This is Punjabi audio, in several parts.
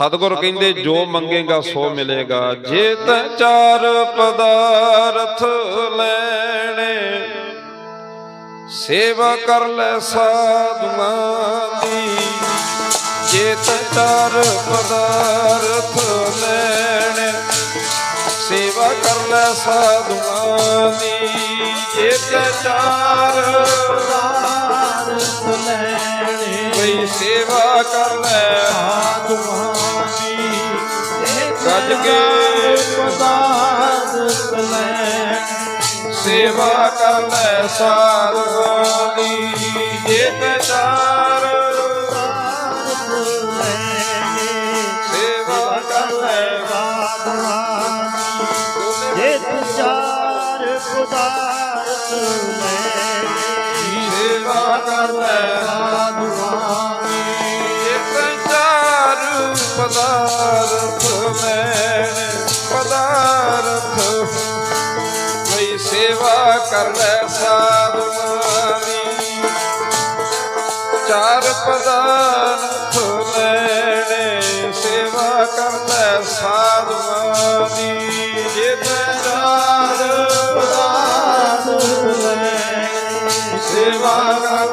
ਸਤਿਗੁਰ ਕਹਿੰਦੇ ਜੋ ਮੰਗੇਗਾ ਸੋ ਮਿਲੇਗਾ। ਜੇ ਤੈ ਚਾਰ ਪਦਾਰਥ ਲੈਣੇ ਸੇਵਾ ਕਰ ਲੈ ਸਾਧੂਆਂ ਦੀ। ਜੇ ਤੈ ਚਾਰ ਪਦਾਰਥ ਲੈਣੇ ਸੇਵਾ ਕਰ ਲੈ ਸਾਧੂਆਂ ਦੀ। ਜੇ ਤੈ ਚਾਰ ਪਦਾਰਥ ਗੱਜ ਕੇ ਪਦਾਰਥ ਲੈਣੇ ਸੇਵਾ ਕਰ ਲੈ ਸਾਧੂਆਂ ਦੀ ਜੇ ਤੈ ਚਾਰ ਸੇਵਾ ਕਰ ਲੈ ਜੇ ਤੂੰ ਚਾਰ ਪਦਾਰਥ ਲੈਣੇ ਸੇਵਾ ਕਰ ਲੈ ਸਾਧੂਆਂ ਸੇਵਾ ਕਰ ਲੈ ਚਾਰ ਪਦਾਰਥ ਲੈਣੇ ਸੇਵਾ ਕਰ ਲੈ ਜੇ ਤੈ ਚਾਰ ਪਦਾਰਥ ਸੇਵਾ ਕਰ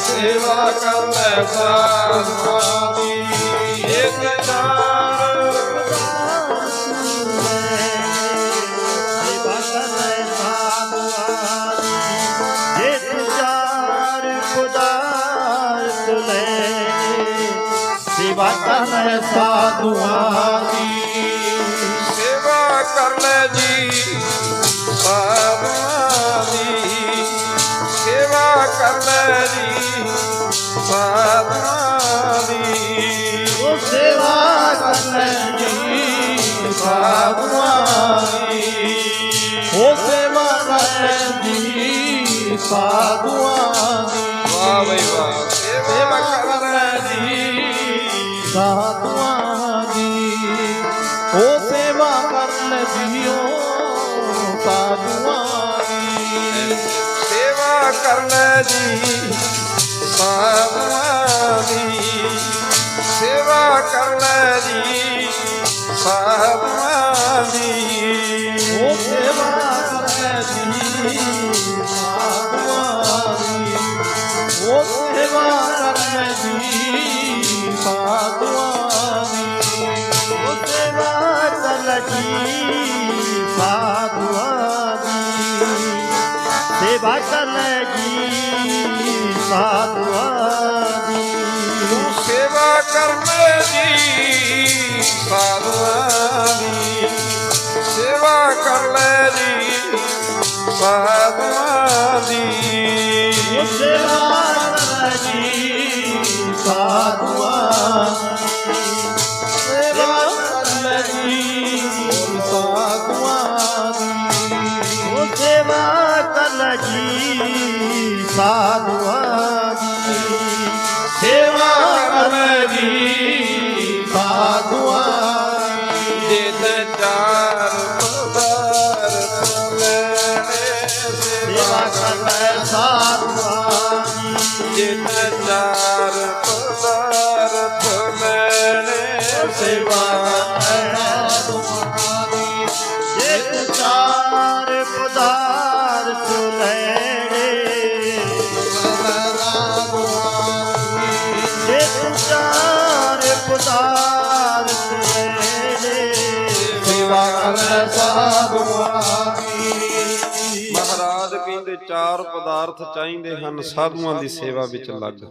ਸੇਵਾ ਕਰ ਲੈ ਦੀ ਸੇਵਾ ਕਰੈ ਸਾਧੂਆਂ ਦੀ ਸੇਵਾ ਕਰ ਲੈ ਜੀ ਸਾਧੂਆਂ ਦੀ ਸੇਵਾ ਕਰ ਲੈ ਜੀ ਸਾਧੂਆਂ ਦੀ ਉਹ ਸੇਵਾ ਕਰੈ ਜੀ ਸਾਧੂਆਂ ਦੀ ਉਹ ਸੇਵਾ ਕਰੈ ਜੀ ਸਾਧੂਆਂ ਦੀ ਵਾਹ ਵਾਹ ਸੇਵਾ ਕਰ ਸੇਵਾ ਕਰਨ ਜੀ ਸਾਧੂਆਂ ਦੀ। ਤੂੰ ਸੇਵਾ ਕਰ ਜੀ ਸਾਧੂਆਂ ਦੀ। ਸੇਵਾ ਕਰ ਲੈ ਜੀ ਸਾਧੂਆਂ ਜੀ ਚਾਰ ਪਦਾਰਥ ਲੈਣੇ ਸੇਵਾ ਕਰੈ ਮਹਾਰਾਜ ਕਹਿੰਦੇ ਚਾਰ ਪਦਾਰਥ ਚਾਹੀਦੇ ਹਨ, ਸਾਧੂਆਂ ਦੀ ਸੇਵਾ ਵਿੱਚ ਲੱਗ।